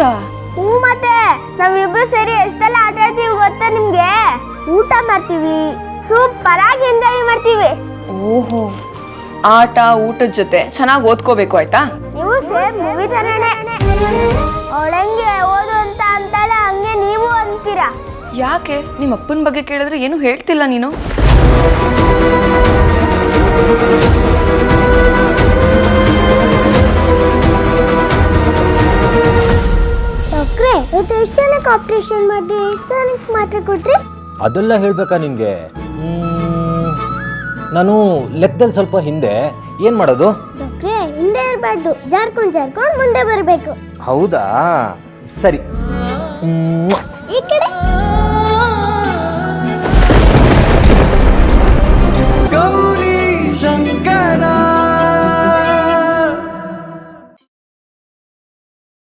ಹೌದಾ? ಹ್ಞೂ ಮತ್ತೆ. ನಾವಿಬ್ರು ಸೇರಿ ಎಷ್ಟೆಲ್ಲ ಆಟ ಆಡ್ತೀವಿ ಗೊತ್ತಾ ನಿಮಗೆ? ಊಟ ಮಾಡ್ತೀವಿ. ಸೂಪರ್ ಆಗಿ ಎಂಜಾಯ್ ಮಾಡ್ತೀವಿ. ಓಹೋ ಆಟ ಊಟದ ಜೊತೆ ಚೆನ್ನಾಗಿ ಓದ್ಕೋಬೇಕು ಆಯ್ತಾ? ನೀವು ಸೇರ್ ಮೂವಿ ತರನೇ ಅವಳಂಗೆ ಓದು ಅಂತ ಅಂತಾಳೆ ಹಂಗೆ ನೀವು ಅಂತೀರಾ? ಯಾಕೆ? ನಿಮ್ಮ ಅಪ್ಪನ ಬಗ್ಗೆ ಕೇಳಿದ್ರೆ ಏನು ಹೇಳ್ತಿಲ್ಲ ನೀನು. ಇವತ್ತು ಎಷ್ಟು ಜನಕ್ಕೆ ಆಪರೇಷನ್ ಮಾಡಿ ಎಷ್ಟು ಜನಕ್ಕೆ ಮಾತ್ರ ಕೊಟ್ರಿ? ಅದೆಲ್ಲ ಹೇಳ್ಬೇಕಾ ನಿನಗೆ ನಾನು ಲೆಕ್ಕದಲ್ಲಿ ಸ್ವಲ್ಪ ಹಿಂದೆ. ಏನು ಮಾಡೋದು? ಡಾಕ್ಟ್ರೆ ಹಿಂದೆ ಇರಬಾರ್ದು. ಜಾರ್ಕೊಂಡ್ ಜಾರ್ಕೊಂಡ್ ಮುಂದೆ ಬರಬೇಕು. ಹೌದಾ? ಸರಿ. ಈ ಕಡೆ.